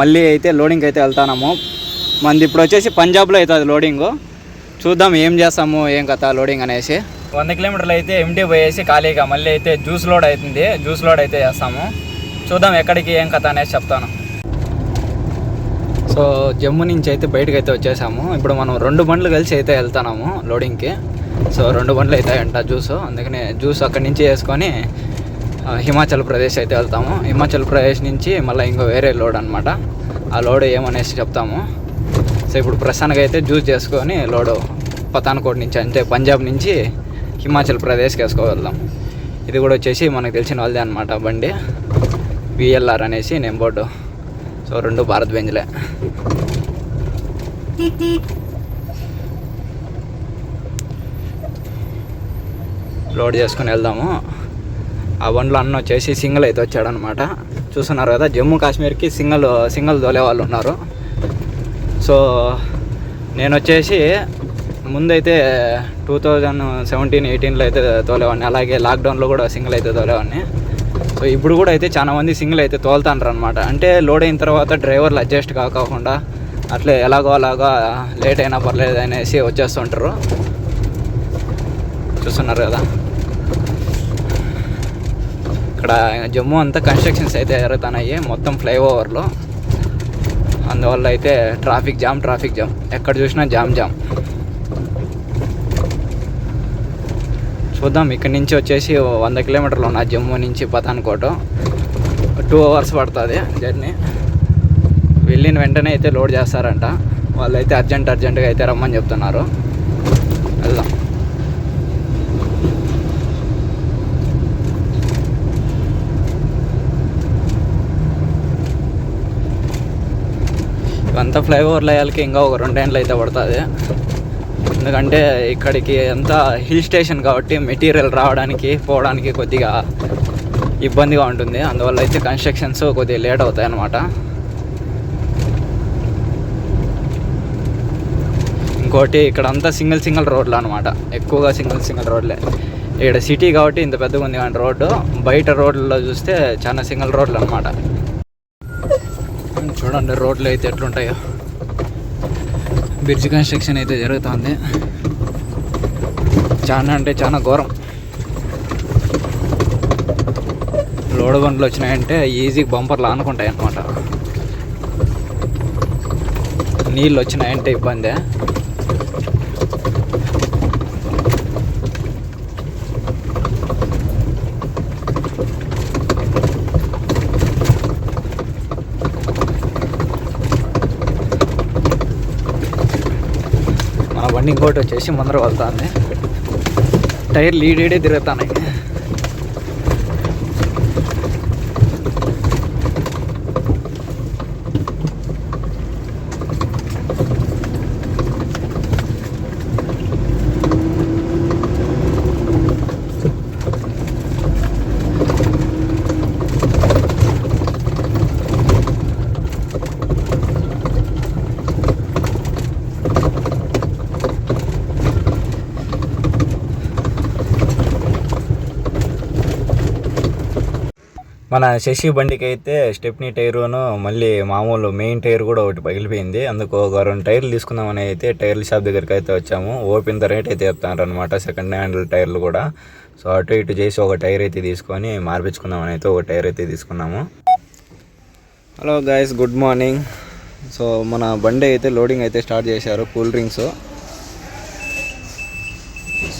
మళ్ళీ అయితే లోడింగ్ అయితే వెళ్తాము మనది ఇప్పుడు వచ్చేసి పంజాబ్లో అవుతుంది లోడింగ్ చూద్దాం ఏం చేస్తాము ఏం కథ లోడింగ్ అనేసి. వంద కిలోమీటర్లు అయితే ఎంటీ పోయేసి ఖాళీగా మళ్ళీ అయితే జ్యూస్ లోడ్ అవుతుంది. జ్యూస్ లోడ్ అయితే చేస్తాము. చూద్దాం ఎక్కడికి ఏం కథ అనేసి చెప్తాను. సో జమ్మూ నుంచి అయితే బయటకు అయితే వచ్చేసాము. ఇప్పుడు మనం రెండు బండ్లు కలిసి అయితే వెళ్తున్నాము లోడింగ్కి సో రెండు బండ్లు అవుతాయంట జ్యూస్ అందుకని జ్యూస్ అక్కడి నుంచి వేసుకొని హిమాచల్ ప్రదేశ్ అయితే వెళ్తాము. హిమాచల్ ప్రదేశ్ నుంచి మళ్ళీ ఇంకో వేరే లోడ్ అనమాట ఆ లోడ్ ఏమనేసి చెప్తాము. సో ఇప్పుడు ప్రస్తుతానికి అయితే జ్యూస్ చేసుకొని లోడ్ పతాన్కోట్ నుంచి అంటే పంజాబ్ నుంచి హిమాచల్ ప్రదేశ్కి వేసుకో వెళ్దాం ఇది కూడా వచ్చేసి మనకు తెలిసిన వాళ్ళదే అనమాట బండి. విఎల్ఆర్ అనేసి నేమ్ బోర్డు. సో రెండు భారత్ బెంజ్లే. లోడ్ చేసుకుని వెళ్దాము. ఆ బండ్లో అన్న వచ్చేసి సింగిల్ అయితే వచ్చాడనమాట. చూస్తున్నారు కదా జమ్మూ కాశ్మీర్కి సింగిల్ సింగిల్ తోలే వాళ్ళు ఉన్నారు. సో నేను వచ్చేసి ముందైతే టూ థౌజండ్ సెవెంటీన్ ఎయిటీన్లో అయితే తోలేవాడిని. అలాగే లాక్డౌన్లో కూడా సింగిల్ అయితే తోలేవాడిని. సో ఇప్పుడు కూడా అయితే చాలా మంది సింగిల్ అయితే తోలుతాండ్రు అనమాట అంటే లోడ్ అయిన తర్వాత డ్రైవర్లు అడ్జస్ట్ కాకుండా అట్లే ఎలాగో అలాగా లేట్ అయినా పర్లేదు అనేసి వచ్చేస్తుంటారు. చూస్తున్నారు కదా. ఇక్కడ జమ్మూ అంతా కన్స్ట్రక్షన్స్ అయితే జరుగుతున్నాయి మొత్తం ఫ్లైఓవర్లో. అందువల్ల అయితే ట్రాఫిక్ జామ్ ట్రాఫిక్ జామ్. ఎక్కడ చూసినా జామ్ జామ్. చూద్దాం ఇక్కడ నుంచి వచ్చేసి వంద కిలోమీటర్లు ఉన్న జమ్మూ నుంచి పతాన్కోట. టూ అవర్స్ పడుతుంది జర్నీ. వెళ్ళిన వెంటనే అయితే లోడ్ చేస్తారంట. వాళ్ళు అయితే అర్జెంట్ అర్జెంటుగా అయితే రమ్మని చెప్తున్నారు. వెళ్దాం. అంత ఫ్లైఓవర్లు అయ్యాలకి ఇంకా ఒక రెండేళ్ళు అయితే పడుతుంది. ఎందుకంటే ఇక్కడికి అంతా హిల్ స్టేషన్ కాబట్టి మెటీరియల్ రావడానికి పోవడానికి కొద్దిగా ఇబ్బందిగా ఉంటుంది. అందువల్ల అయితే కన్స్ట్రక్షన్స్ కొద్దిగా లేట్ అవుతాయి అన్నమాట. ఇంకోటి ఇక్కడ అంతా సింగిల్ సింగిల్ రోడ్లు అనమాట ఎక్కువగా సింగిల్ సింగిల్ రోడ్లే. ఇక్కడ సిటీ కాబట్టి ఇంత పెద్దగా ఉంది కానీ రోడ్డు బయట రోడ్లలో చూస్తే చాలా సింగిల్ రోడ్లు అనమాట చూడండి రోడ్లు అయితే ఎట్లుంటాయో. బ్రిడ్జ్ కన్స్ట్రక్షన్ అయితే జరుగుతుంది. చాలా అంటే చాలా ఘోరం. లోడ్ బండ్లు వచ్చినాయంటే ఈజీ బంపర్లు ఆనుకుంటాయి అన్నమాట నీళ్ళు వచ్చినాయంటే ఇబ్బందే. మన ఇంకోటి వచ్చేసి ముందర వెళ్తుంది. టైర్ లీడేడే తిరుగుతాను మన శశి బండికి అయితే స్టెప్నీ టైరును మళ్ళీ మామూలు మెయిన్ టైర్ కూడా ఒకటి పగిలిపోయింది. అందుకు ఒక రెండు టైర్లు తీసుకుందామని అయితే టైర్ల షాప్ దగ్గరికి అయితే వచ్చాము. ఓపెన్ ద రేట్ అయితే చెప్తాను అనమాట సెకండ్ హ్యాండ్ టైర్లు కూడా. సో అటు ఇటు చేసి ఒక టైర్ అయితే తీసుకొని మార్పించుకుందామని అయితే ఒక టైర్ అయితే తీసుకున్నాము. Hello guys good morning. So మన బండి అయితే లోడింగ్ అయితే స్టార్ట్ చేశారు కూల్ డ్రింక్స్.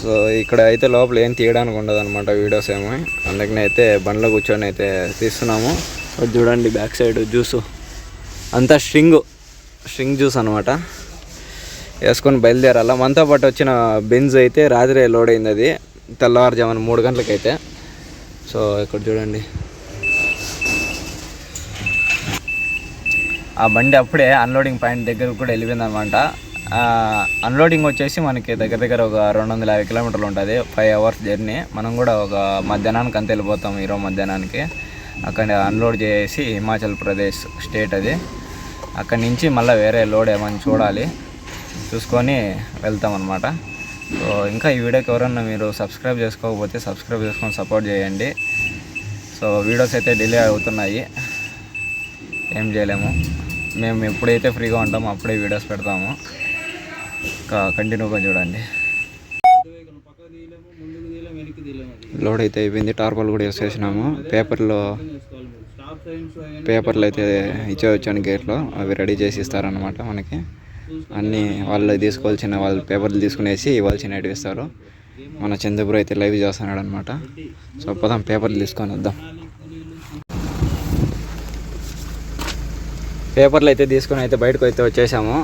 సో ఇక్కడ అయితే లోపల ఏం తీయడానికి ఉండదు అనమాట వీడియోస్ ఏమో. అందుకని అయితే బండ్లో కూర్చొని అయితే తీస్తున్నాము. చూడండి బ్యాక్ సైడ్ జ్యూస్ అంతా స్ట్రింగ్ స్ట్రింగ్ జ్యూస్ అనమాట వేసుకొని బయలుదేరాల. మనతో పాటు వచ్చిన బెంజ్ అయితే రాత్రి లోడ్ అయింది అది. తెల్లవారుజామున మూడు గంటలకైతే. సో ఇక్కడ చూడండి. ఆ బండి అప్పుడే అన్లోడింగ్ పాయింట్ దగ్గరకు కూడా వెళ్ళిపోయింది అనమాట అన్లోడింగ్ వచ్చేసి మనకి దగ్గర దగ్గర ఒక రెండు వందల యాభై కిలోమీటర్లు ఉంటుంది. ఫైవ్ అవర్స్ జర్నీ మనం కూడా ఒక మధ్యాహ్నానికి అంత వెళ్ళిపోతాం ఈరోజు మధ్యాహ్నానికి. అక్కడ అన్లోడ్ చేసి హిమాచల్ ప్రదేశ్ స్టేట్ అది. అక్కడి నుంచి మళ్ళీ వేరే లోడ్ ఏమని చూడాలి. చూసుకొని వెళ్తాం అనమాట సో ఇంకా ఈ వీడియోకి ఎవరన్నా మీరు సబ్స్క్రైబ్ చేసుకోకపోతే సబ్స్క్రైబ్ చేసుకొని సపోర్ట్ చేయండి. సో వీడియోస్ అయితే డిలే అవుతున్నాయి. ఏం చేయలేము. మేము ఎప్పుడైతే ఫ్రీగా ఉంటామో అప్పుడే వీడియోస్ పెడతాము. కంటిన్యూగా చూడండి. లోడ్ అయితే అయిపోయింది. టార్పల్ కూడా వేసేసినాము పేపర్లో పేపర్లు అయితే ఇచ్చే వచ్చాను గేట్లో అవి రెడీ చేసి ఇస్తారనమాట మనకి. అన్నీ వాళ్ళు తీసుకోవాల్సిన వాళ్ళు పేపర్లు తీసుకునేసి ఇవ్వాల్సినవి ఇస్తారు. మన చంద్రపురం అయితే లైవ్ చేస్తున్నాడు అనమాట సో పోదాం పేపర్లు తీసుకొని వద్దాం. పేపర్లు అయితే తీసుకొని అయితే బయటకు అయితే వచ్చేసాము.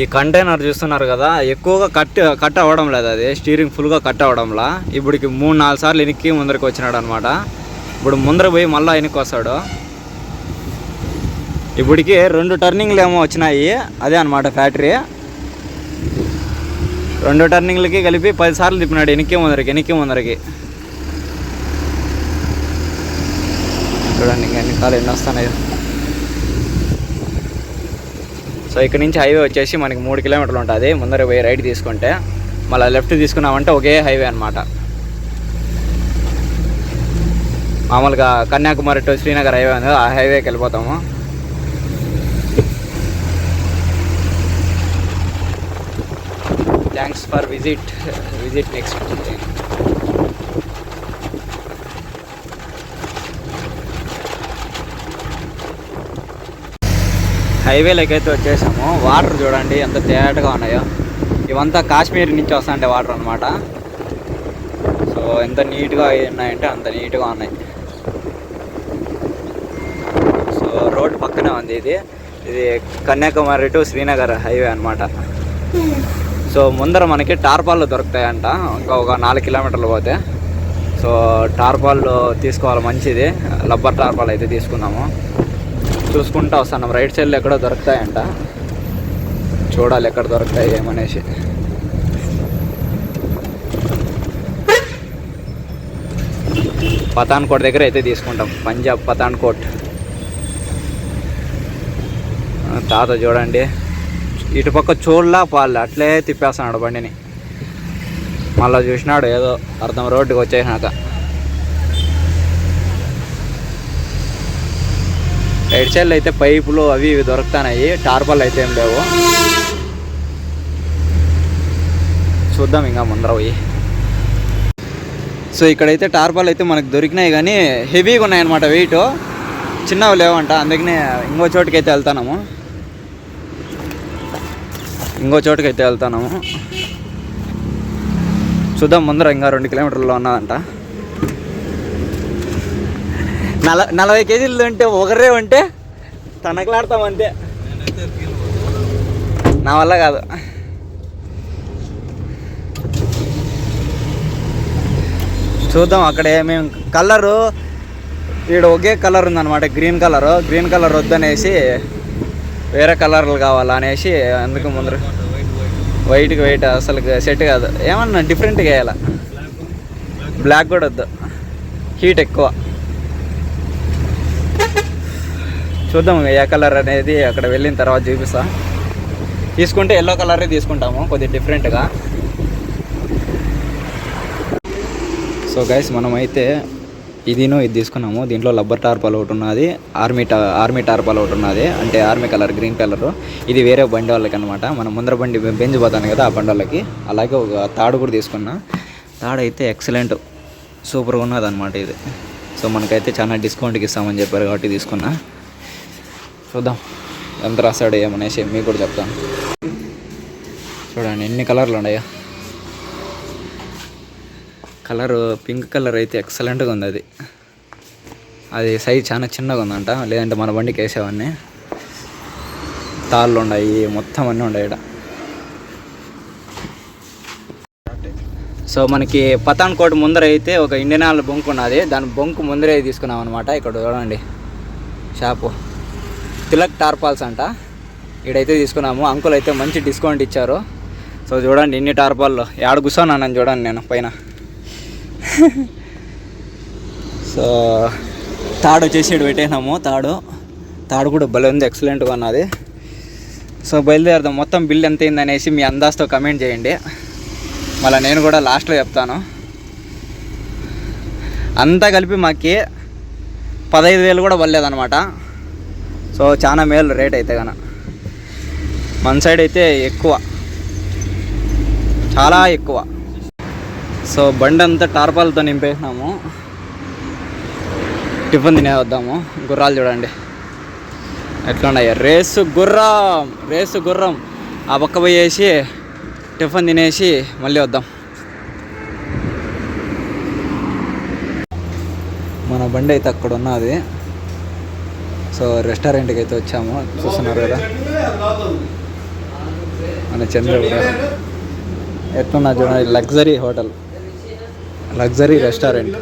ఈ కంటైనర్ చూస్తున్నారు కదా ఎక్కువగా కట్ కట్ అవ్వడం లేదు అది. స్టీరింగ్ ఫుల్గా కట్ అవ్వడంలా. ఇప్పటికి మూడు నాలుగు సార్లు వెనక్కి ముందరికి వచ్చినాడు అనమాట ఇప్పుడు ముందర పోయి మళ్ళీ వెనక్కి వస్తాడు ఇప్పటికి రెండు టర్నింగ్లు ఏమో వచ్చినాయి. అదే అనమాట ఫ్యాక్టరీ. రెండు టర్నింగ్లకి కలిపి పది సార్లు తిప్పినాడు వెనక్కి ముందరికి వెనక్కి ముందరికి. చూడండి ఇంకా ఎన్ని కాలు ఎన్ని వస్తున్నాయో. సో ఇక్కడ నుంచి హైవే వచ్చేసి మనకి మూడు కిలోమీటర్లు ఉంటుంది. ముందర పోయి రైట్ తీసుకుంటే మళ్ళీ లెఫ్ట్ తీసుకున్నామంటే ఒకే హైవే అనమాట మామూలుగా కన్యాకుమారి టు శ్రీనగర్ హైవే ఉంది ఆ హైవేకి వెళ్ళిపోతాము. Thanks for visit visit next హైవేలోకి అయితే వచ్చేసాము. వాటర్ చూడండి ఎంత తేటగా ఉన్నాయో. ఇవంతా కాశ్మీర్ నుంచి వస్తాయంటే వాటర్ అనమాట సో ఎంత నీట్గా ఉన్నాయంటే అంత నీట్గా ఉన్నాయి. సో రోడ్డు పక్కనే ఉంది ఇది. ఇది కన్యాకుమారి టు శ్రీనగర్ హైవే అనమాట సో ముందర మనకి టార్పాళ్ళు దొరుకుతాయంట. ఇంకా ఒక నాలుగు కిలోమీటర్లు పోతే. సో టార్పాళ్ళు తీసుకోవాలి మంచిది. రబ్బర్ టార్పాల్ అయితే తీసుకున్నాము. చూసుకుంటా వస్తాను. రైట్ సైడ్లో ఎక్కడో దొరుకుతాయంట. చూడాలి ఎక్కడ దొరుకుతాయి ఏమనేసి. పతాన్కోట్ దగ్గర అయితే తీసుకుంటాం. పంజాబ్ పతాన్కోట్. తాత చూడండి. ఇటుపక్క చూడలా పాలు అట్లే తిప్పేస్తున్నాడు బండిని. మళ్ళీ చూసినాడు ఏదో అర్థం రోడ్డుకి వచ్చేసినాక. రైట్ సైడ్లో అయితే పైపులు అవి ఇవి దొరుకుతున్నాయి టార్పల్ అయితే ఏం లేవు. చూద్దాం ఇంకా ముందర పోయి. సో ఇక్కడైతే టార్పాల్ అయితే మనకు దొరికినాయి కానీ హెవీగా ఉన్నాయన్నమాట వెయిట్. చిన్నవి లేవంట. అందుకనే ఇంకో చోటుకైతే అయితే వెళ్తాము ఇంకో చోటుకైతే అయితే వెళ్తాము చూద్దాం ముందర ఇంకా రెండు కిలోమీటర్లో ఉన్నదంట. నల నలభై కేజీలు ఉంటే ఒకరే ఉంటే తనకలాడతాం అంతే. నా వల్ల కాదు. చూద్దాం అక్కడ మేము కలరు ఇక్కడ ఒకే కలర్ ఉందన్నమాట గ్రీన్ కలరు. గ్రీన్ కలర్ వద్దనేసి వేరే కలర్లు కావాలనేసి అందుకు ముందర వైట్కి వైట్ అసలు సెట్ కాదు. ఏమన్నా డిఫరెంట్గా వేయాల? బ్లాక్ కూడా వద్దు. హీట్ ఎక్కువ. చూద్దాం ఏ కలర్ అనేది అక్కడ వెళ్ళిన తర్వాత చూపిస్తా. తీసుకుంటే ఎల్లో కలరే తీసుకుంటాము కొద్దిగా డిఫరెంట్గా సో గైస్ మనమైతే ఇదిను ఇది తీసుకున్నాము. దీంట్లో లబ్బర్ టార్పాల్ ఒకటి ఉన్నది ఆర్మీ టా ఆర్మీ టార్పాల్ ఒకటి ఉన్నది అంటే ఆర్మీ కలర్ గ్రీన్ కలర్. ఇది వేరే బండి వాళ్ళకి అనమాట మనం ముందర బండి బెంజ్ పోతాను కదా ఆ బండి వాళ్ళకి. అలాగే ఒక తాడు కూడా తీసుకున్నా. తాడు అయితే ఎక్సలెంట్ సూపర్గా ఉన్నది అనమాట ఇది. సో మనకైతే చాలా డిస్కౌంట్కి ఇస్తామని చెప్పారు కాబట్టి తీసుకున్నా. చూద్దాం. ఎంత రాస్తాడు ఏమనేసి మీకు కూడా చెప్తాను. చూడండి ఎన్ని కలర్లు ఉన్నాయో. కలర్ పింక్ కలర్ అయితే ఎక్సలెంట్గా ఉంది అది. అది సైజ్ చాలా చిన్నగా ఉందంట. లేదంటే మన బండికి వేసేవన్నీ తాళ్ళు ఉన్నాయి మొత్తం అన్నీ ఉన్నాయి ఇక్కడ సో మనకి పతాన్కోట్ ముందర అయితే ఒక ఇండియన్ ఆయిల్ బొంకు ఉన్నది. దాని బొంకు ముందరే తీసుకున్నాం అనమాట ఇక్కడ చూడండి షాపు. తిలక్ టార్పాల్స్ అంట. ఇక్కడైతే తీసుకున్నాము. అంకుల్ అయితే మంచి డిస్కౌంట్ ఇచ్చారు. సో చూడండి ఇన్ని టార్పాల్లో ఏడ కూర్చోన్నాను చూడండి నేను పైన. సో తాడు వచ్చేసి ఇక్కడ పెట్టేసినాము. తాడు. తాడు కూడా భలే ఉంది. ఎక్సలెంట్గా ఉన్నది. సో బయలుదేరదాం. మొత్తం బిల్ ఎంత అయింది అనేసి మీ అందాజతో కమెంట్ చేయండి. మళ్ళీ నేను కూడా లాస్ట్లో చెప్తాను. అంతా కలిపి మాకి పదహైదు వేలు కూడా పడలేదన్నమాట. సో చాలా మేలు రేట్ అయితే కన మన సైడ్ అయితే ఎక్కువ. చాలా ఎక్కువ. సో బండి అంతా టార్పాలతో నింపేసినాము. టిఫిన్ తినే వద్దాము గుర్రాలు చూడండి. ఎట్లా ఉన్నాయి రేసు గుర్రం రేసు గుర్రం. ఆ పక్క పోయేసి టిఫిన్ తినేసి మళ్ళీ వద్దాం. మన బండి అయితే అక్కడ ఉన్నది. సో రెస్టారెంట్కి అయితే వచ్చాము. చూస్తున్నారు కదా? మన చంద్రపుర ఎట్లున్నా చూడండి లగ్జరీ హోటల్. Luxury restaurant.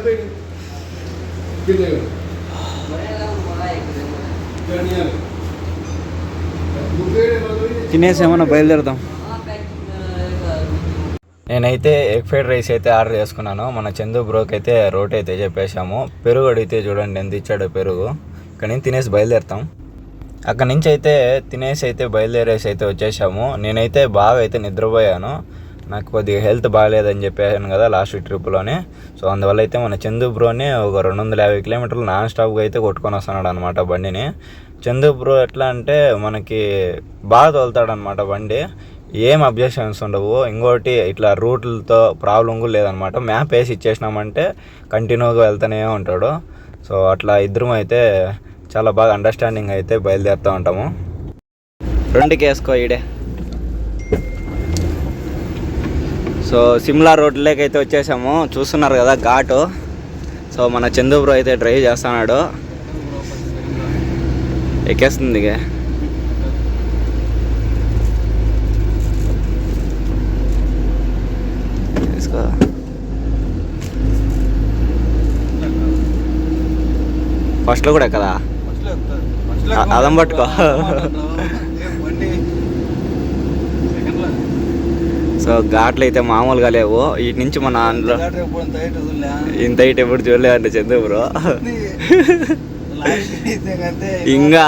తినేసి ఏమన్నా బయలుదేరుదాం. నేనైతే ఎగ్ ఫ్రైడ్ రైస్ అయితే ఆర్డర్ చేసుకున్నాను. మన చందు బ్రోకి అయితే రోట్ అయితే చెప్పేశాము. పెరుగు అడిగితే చూడండి ఎంత ఇచ్చాడు పెరుగు. అక్కడి నుంచి తినేసి బయలుదేరుతాం. అక్కడి నుంచి అయితే తినేసి అయితే బయలుదేరేసి అయితే వచ్చేసాము. నేనైతే బాగా అయితే నిద్రపోయాను. నాకు కొద్దిగా హెల్త్ బాగాలేదని చెప్పాను కదా లాస్ట్ ట్రిప్లోనే. సో అందువల్ల అయితే మన చందుబ్రోని ఒక రెండు వందల యాభై కిలోమీటర్లు నాన్ స్టాప్గా అయితే కొట్టుకొని వస్తున్నాడు అనమాట బండిని. చందు బ్రో ఎట్లా అంటే మనకి బాగా తోలుతాడనమాట బండి. ఏం అబ్జెక్షన్స్ ఉండవు. ఇంకోటి ఇట్లా రూట్లతో ప్రాబ్లం కూడా లేదనమాట మ్యాప్ వేసి ఇచ్చేసినామంటే కంటిన్యూగా వెళ్తూనే ఉంటాడు. సో అట్లా ఇద్దరం అయితే చాలా బాగా అండర్స్టాండింగ్ అయితే బయలుదేరుతూ ఉంటాము. రెండుకి వేసుకో ఈడే. సో సిమ్లా రోడ్లోకి అయితే వచ్చేసాము. చూస్తున్నారు కదా ఘాటు. సో మన చందు అయితే డ్రైవ్ చేస్తున్నాడు. ఎక్కేస్తుంది ఇక తీసుకో ఫస్ట్లో కూడా కదా? అదం పట్టుకో. సో ఘాట్లు అయితే మామూలుగా లేవు. వీటి నుంచి మన అందులో ఇంత ఇటు ఎప్పుడు చూడలేదండి చందు బ్రో. ఇంకా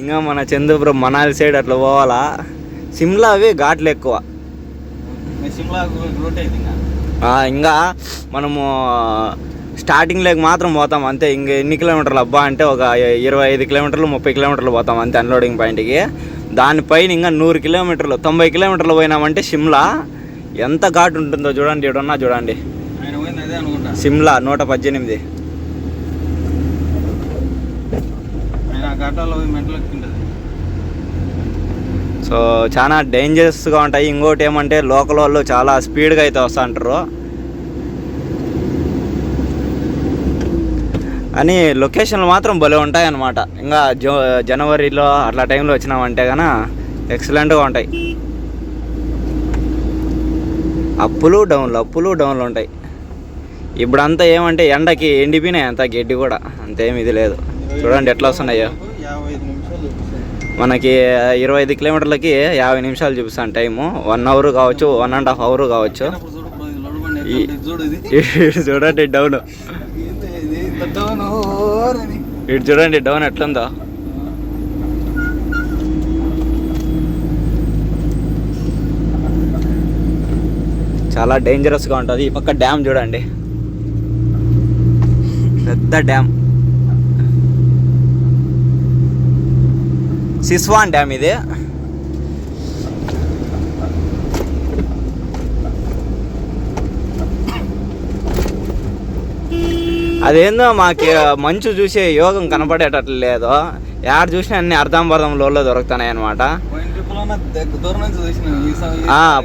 ఇంకా మన చంద్రపురం మనాలి సైడ్ అట్లా పోవాలా? సిమ్లా అవి ఘాట్లు ఎక్కువ. ఇంకా మనము స్టార్టింగ్లోకి మాత్రం పోతాం అంతే. ఇంక ఎన్ని కిలోమీటర్లు అబ్బా అంటే ఒక ఇరవై ఐదు కిలోమీటర్లు ముప్పై కిలోమీటర్లు పోతాం అంతే అన్లోడింగ్ పాయింట్కి. దానిపైన ఇంకా నూరు కిలోమీటర్లు తొంభై కిలోమీటర్లు పోయినామంటే సిమ్లా. ఎంత ఘాటు ఉంటుందో చూడండి ఇడున్నా చూడండి. సిమ్లా నూట పద్దెనిమిది. సో చాలా డేంజరస్గా ఉంటాయి. ఇంకోటి ఏమంటే లోకల్ వాళ్ళు చాలా స్పీడ్గా అయితే వస్తూ ఉంటారు అని లొకేషన్లు మాత్రం భలే ఉంటాయి అన్నమాట ఇంకా జో జనవరిలో అట్లా టైంలో వచ్చినామంటే కన ఎక్సలెంట్గా ఉంటాయి. అప్పులు డౌన్లు అప్పులు డౌన్లు ఉంటాయి. ఇప్పుడంతా ఏమంటే ఎండకి ఎండిపోయినాయి అంత గడ్డి కూడా. అంతేం ఇది లేదు. చూడండి ఎట్లా వస్తున్నాయో. మనకి ఇరవై ఐదు కిలోమీటర్లకి యాభై నిమిషాలు చూపిస్తాను టైము. వన్ అవర్ కావచ్చు వన్ అండ్ హాఫ్ అవర్ కావచ్చు. చూడండి డౌన్. ఇటు చూడండి డౌన్ ఎట్లుందో. చాలా డేంజరస్గా ఉంటుంది. ఈ పక్క డ్యామ్ చూడండి. పెద్ద డ్యామ్ సిస్వాన్ డ్యామ్ ఇది. అదేందో మాకు మంచు చూసే యోగం కనపడేటట్లు లేదు. యాడ చూసినా అన్ని అర్థం పర్థం లోల్లో దొరుకుతున్నాయి అనమాట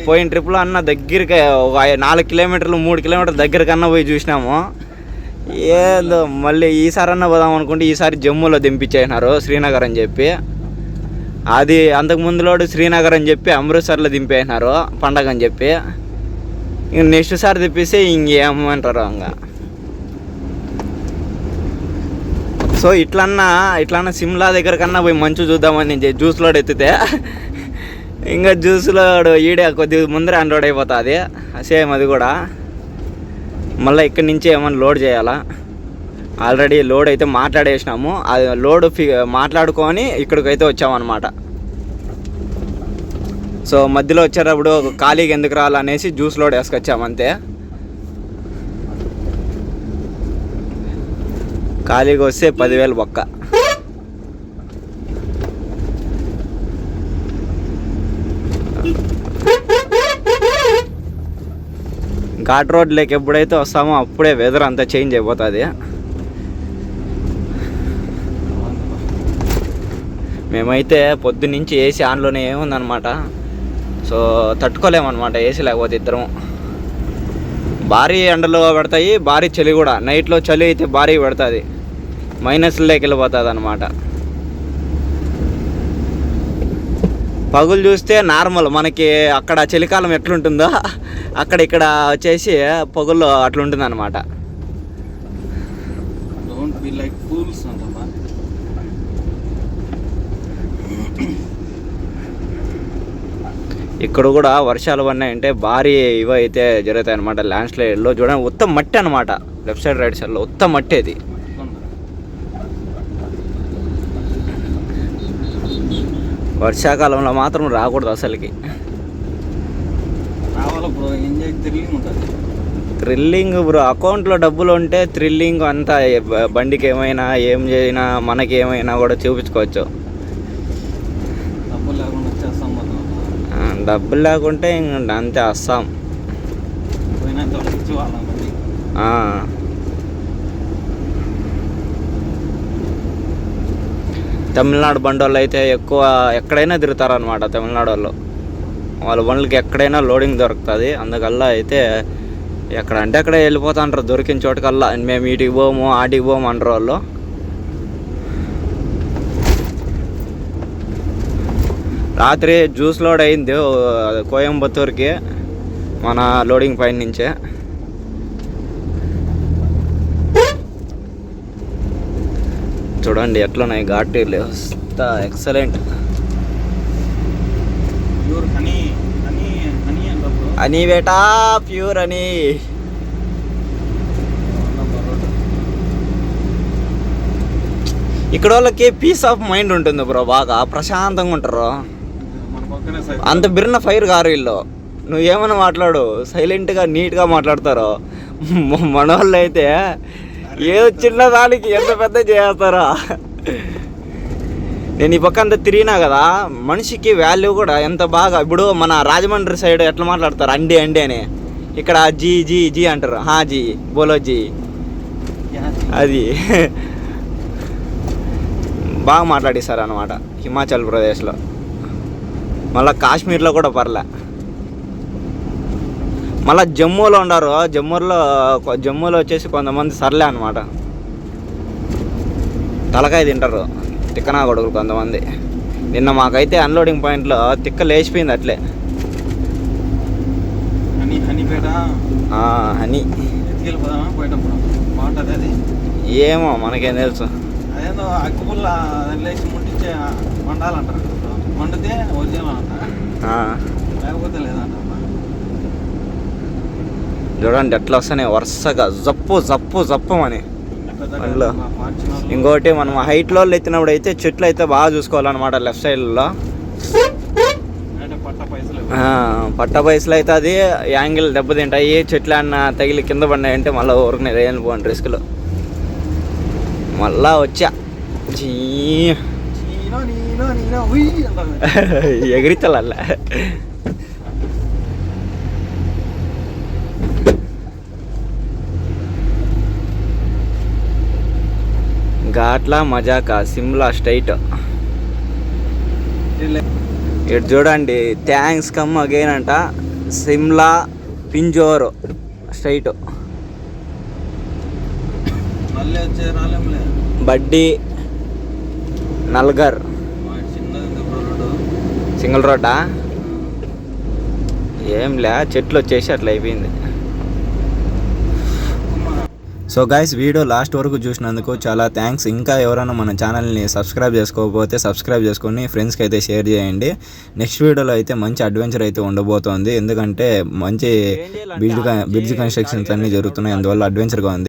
పోయిన ట్రిప్లో అన్న దగ్గరికి ఒక నాలుగు కిలోమీటర్లు మూడు కిలోమీటర్ల దగ్గరకన్నా పోయి చూసినాము. ఏందో మళ్ళీ ఈసారి అన్న పోదాం అనుకుంటే ఈసారి జమ్మూలో దింపించేసినారు శ్రీనగర్ అని చెప్పి. అది అంతకు ముందులోడు శ్రీనగర్ అని చెప్పి అమృత్సర్లో దింపేసినారు పండగ అని చెప్పి. ఇంక నెక్స్ట్ సారి తెప్పిస్తే ఇంకేమంటారు ఇంకా. సో ఇట్లన్నా ఇట్లన్నా సిమ్లా దగ్గర కన్నా పోయి మంచు చూద్దామని నేను జ్యూస్లో ఎత్తితే ఇంకా జ్యూస్లో ఈడే కొద్దిగా ముందర అన్లోడ్ అయిపోతుంది. సేమ్ అది కూడా. మళ్ళీ ఇక్కడి నుంచి ఏమైనా లోడ్ చేయాలా? ఆల్రెడీ లోడ్ అయితే మాట్లాడేసినాము. అది లోడ్ ఫి మాట్లాడుకొని ఇక్కడికైతే వచ్చామన్నమాట. సో మధ్యలో వచ్చేటప్పుడు ఖాళీగా ఎందుకు రావాలనేసి జ్యూస్ లోడ్ వేసుకొచ్చామంతే. ఖాళీగా వస్తే పదివేలు ఒక్క ఘాట్ రోడ్ లేక ఎప్పుడైతే వస్తామో అప్పుడే వెదర్ అంతా చేంజ్ అయిపోతుంది. మేమైతే పొద్దున్నుంచి ఏసీ ఆన్లోనే ఏముందనమాట సో తట్టుకోలేమన్నమాట ఏసీ లేకపోతే ఇద్దరము. భారీ ఎండలు పెడతాయి భారీ చలి కూడా. నైట్లో చలి అయితే భారీ పెడుతుంది. మైనస్లోకి వెళ్ళిపోతుంది అనమాట పగులు చూస్తే నార్మల్ మనకి అక్కడ చలికాలం ఎట్లుంటుందో అక్కడ ఇక్కడ వచ్చేసి పగుల్లో అట్లుంటుంది అనమాట ఇక్కడ కూడా వర్షాలు పడినాయంటే భారీ ఇవి అయితే జరుగుతాయి అనమాట ల్యాండ్ స్లైడ్లో చూడండి ఉత్తం మట్టి అనమాట లెఫ్ట్ సైడ్ రైట్ సైడ్లో ఉత్తం మట్టి అది. వర్షాకాలంలో మాత్రం రాకూడదు అసలుకి. థ్రిల్లింగ్ బ్రో అకౌంట్లో డబ్బులు ఉంటే థ్రిల్లింగ్ అంతా బండికి ఏమైనా ఏం చేసినా మనకి ఏమైనా కూడా చూపించుకోవచ్చు డబ్బులు లేకుండా వచ్చేస్తాం మనం ఆ, డబ్బులు లేకుంటే ఇంక అంతే వస్తాం. తమిళనాడు బండోళ్ళు అయితే ఎక్కువ ఎక్కడైనా తిరుగుతారనమాట తమిళనాడు వాళ్ళు. వాళ్ళ బండ్లకి ఎక్కడైనా లోడింగ్ దొరుకుతుంది. అందుకల్లా అయితే ఎక్కడ అంటే అక్కడే వెళ్ళిపోతా అంటారు దొరికిన చోటుకల్లా. మేము ఇటుకి పోము ఆటికి పోము అంటారు వాళ్ళు. రాత్రి జ్యూస్ లోడ్ అయింది కోయంబత్తూర్కి మన లోడింగ్ పాయింట్ నుంచే. చూడండి ఎట్లున్నాయి ఘాటీలు ఎక్సలెంట్ అంటారు బ్రో అని బేటా ప్యూర్ అని ఇక్కడ వాళ్ళకి పీస్ ఆఫ్ మైండ్ ఉంటుంది బ్రో బాగా ప్రశాంతంగా ఉంటారు. అంత బిర్న ఫైర్ కారు వీళ్ళు. నువ్వు ఏమైనా మాట్లాడు సైలెంట్గా నీట్గా మాట్లాడతారు. మన వాళ్ళు అయితే ఏదో చిన్న దానికి ఎంత పెద్ద చేస్తారో. నేను ఈ పక్క అంతా తిరిగినా కదా మనిషికి వాల్యూ కూడా ఎంత బాగా ఇప్పుడు మన రాజమండ్రి సైడ్ ఎట్లా మాట్లాడతారు? అండి అండి అని. ఇక్కడ జీ జీ జీ అంటారు. హా జీ బోలో జీ. అది. బాగా మాట్లాడిస్తారు అనమాట హిమాచల్ ప్రదేశ్లో. మళ్ళీ కాశ్మీర్లో కూడా పర్లే. మళ్ళీ జమ్మూలో ఉన్నారు జమ్మూలో జమ్మూలో వచ్చేసి కొంతమంది సర్లే అనమాట తలకాయ తింటారు. తిక్కనా కొడుకులు కొంతమంది. నిన్న మాకైతే అన్లోడింగ్ పాయింట్లో తిక్క లేచిపోయింది అట్లే. హనీ ఏమో మనకేం తెలుసు. అదేందో అగ్గిపుల్ల లేచి ముట్టించే మండాలంటారు. లేకపోతే లేదంట చూడండి ఎట్లా వస్తున్నాయి వరుసగా జప్పు జప్పు జప్పు అని అందులో. ఇంకోటి మనం హైట్లో ఎత్తినప్పుడు అయితే చెట్లు అయితే బాగా చూసుకోవాలన్నమాట లెఫ్ట్ సైడ్లో పట్ట పైసలు అయితే అది యాంగిల్ దెబ్బతింటాయి. చెట్లు అన్న తగిలి కింద పడినాయంటే మళ్ళీ ఊరికి రేయని పోండి రిస్క్లో మళ్ళా వచ్చా. చీ నీనో నీనో నీనో ఉయ్ అంటారు ఎగిరితలల్ల ఘాట్ల మజాకా సిమ్లా స్ట్రైట్. ఇటు చూడండి థ్యాంక్స్ కమ్ అగైన్ అంట. సిమ్లా పింజోర్ స్ట్రైట్. రాలేంలే బడ్డీ నల్గర్ మా చిన్నది ఉంది బ్రో రోడ్డు సింగిల్ రోడ్డా? ఏంలే చెట్లు వచ్చేసి అట్లా అయిపోయింది. సో గైస్ వీడియో లాస్ట్ వరకు చూసినందుకు చాలా థ్యాంక్స్ ఇంకా ఎవరైనా మన ఛానల్ని సబ్స్క్రైబ్ చేసుకోకపోతే సబ్స్క్రైబ్ చేసుకొని ఫ్రెండ్స్కి అయితే షేర్ చేయండి. నెక్స్ట్ వీడియోలో అయితే మంచి అడ్వెంచర్ అయితే ఉండబోతోంది. ఎందుకంటే మంచి బిల్డ్ బిల్డ్ కన్స్ట్రక్షన్స్ అన్నీ జరుగుతున్నాయి. అందువల్ల అడ్వెంచర్గా ఉంది.